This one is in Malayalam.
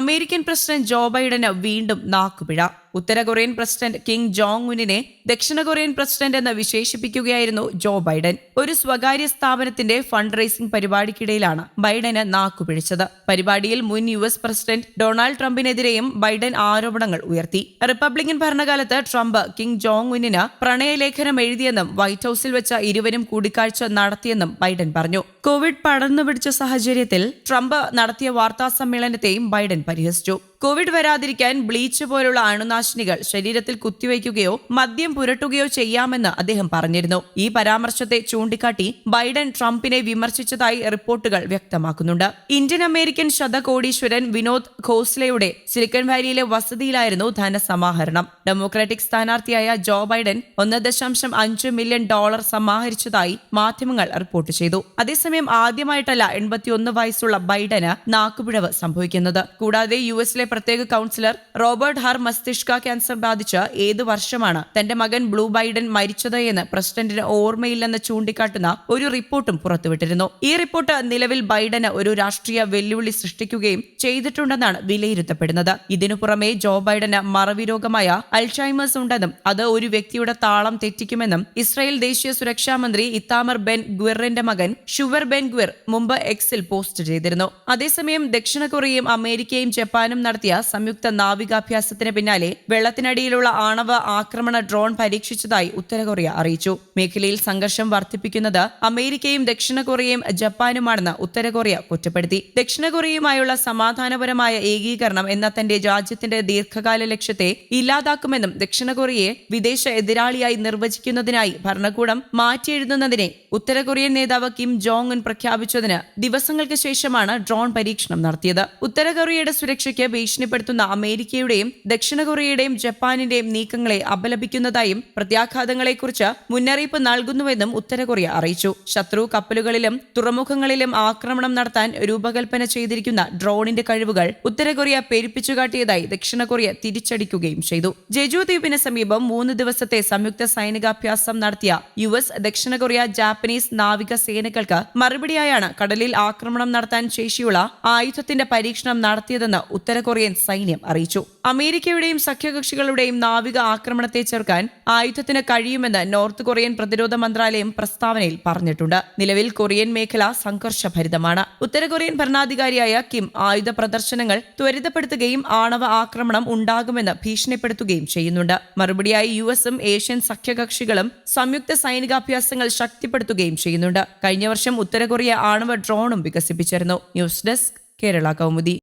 അമേരിക്കൻ പ്രസിഡന്റ് ജോ ബൈഡന് വീണ്ടും നാക്കുപിഴ. ഉത്തര കൊറിയൻ പ്രസിഡന്റ് കിങ് ജോങ് ഉന്നിനെ ദക്ഷിണ കൊറിയൻ പ്രസിഡന്റ് എന്ന് വിശേഷിപ്പിക്കുകയായിരുന്നു ജോ ബൈഡൻ. ഒരു സ്വകാര്യ സ്ഥാപനത്തിന്റെ ഫണ്ട് റൈസിംഗ് പരിപാടിക്കിടയിലാണ് ബൈഡന് നാക്കുപിഴിച്ചത് പരിപാടിയിൽ മുൻ യു എസ് പ്രസിഡന്റ് ഡൊണാൾഡ് ട്രംപിനെതിരെയും ബൈഡൻ ആരോപണങ്ങൾ ഉയർത്തി. റിപ്പബ്ലിക്കൻ ഭരണകാലത്ത് ട്രംപ് കിങ് ജോങ് ഉന്നിന് പ്രണയലേഖനം എഴുതിയെന്നും വൈറ്റ് ഹൌസിൽ വെച്ച് ഇരുവരും കൂടിക്കാഴ്ച നടത്തിയെന്നും ബൈഡൻ പറഞ്ഞു. കോവിഡ് പടർന്നു പിടിച്ച സാഹചര്യത്തിൽ ട്രംപ് നടത്തിയ വാർത്താ സമ്മേളനത്തെയും ബൈഡൻ പരിഹസിച്ചു. കോവിഡ് വരാതിരിക്കാൻ ബ്ലീച്ച് പോലുള്ള അണുനാശിനികൾ ശരീരത്തിൽ കുത്തിവയ്ക്കുകയോ മദ്യം പുരട്ടുകയോ ചെയ്യാമെന്ന് അദ്ദേഹം പറഞ്ഞിരുന്നു. ഈ പരാമർശത്തെ ചൂണ്ടിക്കാട്ടി ബൈഡൻ ട്രംപിനെ വിമർശിച്ചതായി റിപ്പോർട്ടുകൾ വ്യക്തമാക്കുന്നുണ്ട്. ഇന്ത്യൻ അമേരിക്കൻ ശതകോടീശ്വരൻ വിനോദ് ഖോസ്ലയുടെ സിലിക്കൺ വാലിയിലെ വസതിയിലായിരുന്നു ധനസമാഹരണം. ഡെമോക്രാറ്റിക് സ്ഥാനാർത്ഥിയായ ജോ ബൈഡൻ ഒന്ന് ദശാംശം അഞ്ച് മില്യൺ ഡോളർ സമാഹരിച്ചതായി മാധ്യമങ്ങൾ റിപ്പോർട്ട് ചെയ്തു. അതേസമയം ആദ്യമായിട്ടല്ല എൺപത്തിയൊന്ന് വയസ്സുള്ള ബൈഡന് നാക്കുപിഴവ് സംഭവിക്കുന്നത്. കൂടാതെ യു എസിലെ പ്രത്യേക കൌൺസിലർ റോബർട്ട് ഹാർ മസ്തിഷ്ക ക്യാൻസർ ബാധിച്ച് ഏത് വർഷമാണ്? തന്റെ മകൻ ബ്ലൂ ബൈഡൻ മരിച്ചത് എന്ന് പ്രസിഡന്റിന് ഓർമ്മയില്ലെന്ന് ചൂണ്ടിക്കാട്ടുന്ന ഒരു റിപ്പോർട്ടും പുറത്തുവിട്ടിരുന്നു. ഈ റിപ്പോർട്ട് നിലവിൽ ബൈഡന് ഒരു രാഷ്ട്രീയ വെല്ലുവിളി സൃഷ്ടിക്കുകയും ചെയ്തിട്ടുണ്ടെന്നാണ് വിലയിരുത്തപ്പെടുന്നത്. ഇതിനു പുറമെ ജോ ബൈഡന് മറവി രോഗമായ അൽഷൈമേഴ്സ് ഉണ്ടെന്നും അത് ഒരു വ്യക്തിയുടെ താളം തെറ്റിക്കുമെന്നും ഇസ്രായേൽ ദേശീയ സുരക്ഷാ മന്ത്രി ഇത്താമർ ബെൻ ഗ്വിറിന്റെ മകൻ ഷുവർ ബെൻ ഗ്വിർ മുമ്പ് എക്സിൽ പോസ്റ്റ് ചെയ്തിരുന്നു. അതേസമയം ദക്ഷിണ കൊറിയയും അമേരിക്കയും ജപ്പാനും സംയുക്ത നാവികാഭ്യാസത്തിന് പിന്നാലെ വെള്ളത്തിനടിയിലുള്ള ആണവ ആക്രമണ ഡ്രോൺ പരീക്ഷിച്ചതായി ഉത്തര കൊറിയ അറിയിച്ചു. മേഖലയിൽ സംഘർഷം വർദ്ധിപ്പിക്കുന്നത് അമേരിക്കയും ദക്ഷിണ കൊറിയയും ജപ്പാനുമാണെന്ന് ഉത്തര കൊറിയ കുറ്റപ്പെടുത്തി. ദക്ഷിണ കൊറിയയുമായുള്ള സമാധാനപരമായ ഏകീകരണം എന്ന തന്റെ രാജ്യത്തിന്റെ ദീർഘകാല ലക്ഷ്യത്തെ ഇല്ലാതാക്കുമെന്നും ദക്ഷിണ കൊറിയയെ വിദേശ എതിരാളിയായി നിർവചിക്കുന്നതിനായി ഭരണകൂടം മാറ്റിയെഴുതുന്നതിനെ ഉത്തര കൊറിയൻ നേതാവ് കിം ജോങ് ഉൻ പ്രഖ്യാപിച്ചതിന് ദിവസങ്ങൾക്ക് ശേഷമാണ് ഡ്രോൺ പരീക്ഷണം നടത്തിയത്. ഉത്തര കൊറിയയുടെ സുരക്ഷയ്ക്ക് ഭീഷണിപ്പെടുത്തുന്ന അമേരിക്കയുടെയും ദക്ഷിണ കൊറിയയുടെയും ജപ്പാനിന്റെയും നീക്കങ്ങളെ അപലപിക്കുന്നതായും പ്രത്യാഘാതങ്ങളെക്കുറിച്ച് മുന്നറിയിപ്പ് നൽകുന്നുവെന്നും ഉത്തരകൊറിയ അറിയിച്ചു. ശത്രു കപ്പലുകളിലും തുറമുഖങ്ങളിലും ആക്രമണം നടത്താൻ രൂപകൽപ്പന ചെയ്തിരിക്കുന്ന ഡ്രോണിന്റെ കഴിവുകൾ ഉത്തരകൊറിയ പെരുപ്പിച്ചുകാട്ടിയതായി ദക്ഷിണ കൊറിയ തിരിച്ചടിക്കുകയും ചെയ്തു. ജെജു ദ്വീപിന് സമീപം മൂന്ന് ദിവസത്തെ സംയുക്ത സൈനികാഭ്യാസം നടത്തിയ യു എസ് ദക്ഷിണ കൊറിയ ജാപ്പനീസ് നാവിക സേനകൾക്ക് മറുപടിയായാണ് കടലിൽ ആക്രമണം നടത്താൻ ശേഷിയുള്ള ആയുധത്തിന്റെ പരീക്ഷണം നടത്തിയതെന്ന് ഉത്തര കൊറിയൻ സൈന്യം അറിയിച്ചു. അമേരിക്കയുടെയും സഖ്യകക്ഷികളുടെയും നാവിക ആക്രമണത്തെ ചെറുക്കാൻ ആയുധത്തിന് കഴിയുമെന്ന് നോർത്ത് കൊറിയൻ പ്രതിരോധ മന്ത്രാലയം പ്രസ്താവനയിൽ പറഞ്ഞിട്ടുണ്ട്. നിലവിൽ കൊറിയൻ മേഖല സംഘർഷഭരിതമാണ്. ഉത്തര കൊറിയൻ ഭരണാധികാരിയായ കിം ആയുധ പ്രദർശനങ്ങൾ ത്വരിതപ്പെടുത്തുകയും ആണവ ആക്രമണം ഉണ്ടാകുമെന്ന് ഭീഷണിപ്പെടുത്തുകയും ചെയ്യുന്നുണ്ട്. മറുപടിയായി യു എസും ഏഷ്യൻ സഖ്യകക്ഷികളും സംയുക്ത സൈനികാഭ്യാസങ്ങൾ ശക്തിപ്പെടുത്തുകയും ചെയ്യുന്നുണ്ട്. കഴിഞ്ഞ വർഷം ഉത്തര കൊറിയ ആണവ ഡ്രോണും വികസിപ്പിച്ചിരുന്നു. News desk Kerala Kaumudi.